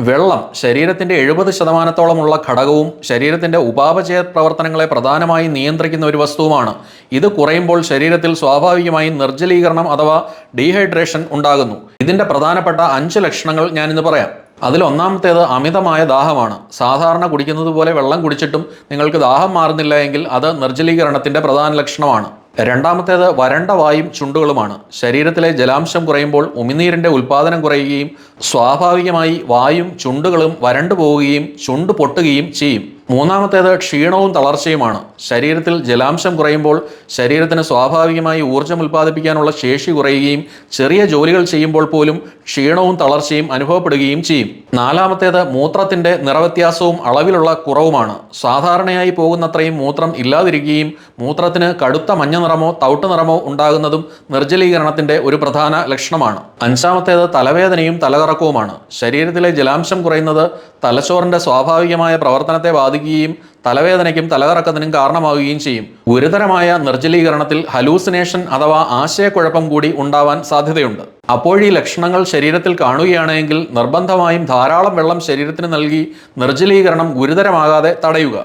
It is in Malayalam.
വെള്ളം ശരീരത്തിന്റെ എഴുപത് ശതമാനത്തോളമുള്ള ഘടകവും ശരീരത്തിന്റെ ഉപാപചയ പ്രവർത്തനങ്ങളെ പ്രധാനമായി നിയന്ത്രിക്കുന്ന ഒരു വസ്തുവുമാണ്. ഇത് കുറയുമ്പോൾ ശരീരത്തിൽ സ്വാഭാവികമായും നിർജലീകരണം അഥവാ ഡീഹൈഡ്രേഷൻ ഉണ്ടാകുന്നു. ഇതിന്റെ പ്രധാനപ്പെട്ട അഞ്ച് ലക്ഷണങ്ങൾ ഞാനിന്ന് പറയാം. അതിൽ ഒന്നാമത്തേത് അമിതമായ ദാഹമാണ്. സാധാരണ കുടിക്കുന്നത് പോലെ വെള്ളം കുടിച്ചിട്ടും നിങ്ങൾക്ക് ദാഹം മാറുന്നില്ല എങ്കിൽ അത് നിർജലീകരണത്തിന്റെ പ്രധാന ലക്ഷണമാണ്. രണ്ടാമത്തേത് വരണ്ട വായും ചുണ്ടുകളുമാണ്. ശരീരത്തിലെ ജലാംശം കുറയുമ്പോൾ ഉമിനീരിന്റെ ഉൽപ്പാദനം കുറയുകയും സ്വാഭാവികമായി വായും ചുണ്ടുകളും വരണ്ടു പോവുകയും ചുണ്ട് പൊട്ടുകയും ചെയ്യും. മൂന്നാമത്തേത് ക്ഷീണവും തളർച്ചയുമാണ്. ശരീരത്തിൽ ജലാംശം കുറയുമ്പോൾ ശരീരത്തിന് സ്വാഭാവികമായി ഊർജം ഉൽപ്പാദിപ്പിക്കാനുള്ള ശേഷി കുറയുകയും ചെറിയ ജോലികൾ ചെയ്യുമ്പോൾ പോലും ക്ഷീണവും തളർച്ചയും അനുഭവപ്പെടുകയും ചെയ്യും. നാലാമത്തേത് മൂത്രത്തിന്റെ നിറവ്യത്യാസവും അളവിലുള്ള കുറവുമാണ്. സാധാരണയായി പോകുന്നത്രയും മൂത്രം ഇല്ലാതിരിക്കുകയും മൂത്രത്തിന് കടുത്ത മഞ്ഞ നിറമോ തവിട്ട് നിറമോ ഉണ്ടാകുന്നതും നിർജലീകരണത്തിന്റെ ഒരു പ്രധാന ലക്ഷണമാണ്. അഞ്ചാമത്തേത് തലവേദനയും തലകറക്കവുമാണ്. ശരീരത്തിലെ ജലാംശം കുറയുന്നത് തലച്ചോറിന്റെ സ്വാഭാവികമായ പ്രവർത്തനത്തെ ബാധിക്കുകയും തലവേദനയ്ക്കും തലകറക്കത്തിനും കാരണമാവുകയും ചെയ്യും. ഗുരുതരമായ നിർജലീകരണത്തിൽ ഹലൂസിനേഷൻ അഥവാ ആശയക്കുഴപ്പം കൂടി ഉണ്ടാവാൻ സാധ്യതയുണ്ട്. അപ്പോഴീ ലക്ഷണങ്ങൾ ശരീരത്തിൽ കാണുകയാണെങ്കിൽ നിർബന്ധമായും ധാരാളം വെള്ളം ശരീരത്തിന് നൽകി നിർജലീകരണം ഗുരുതരമാകാതെ തടയുക.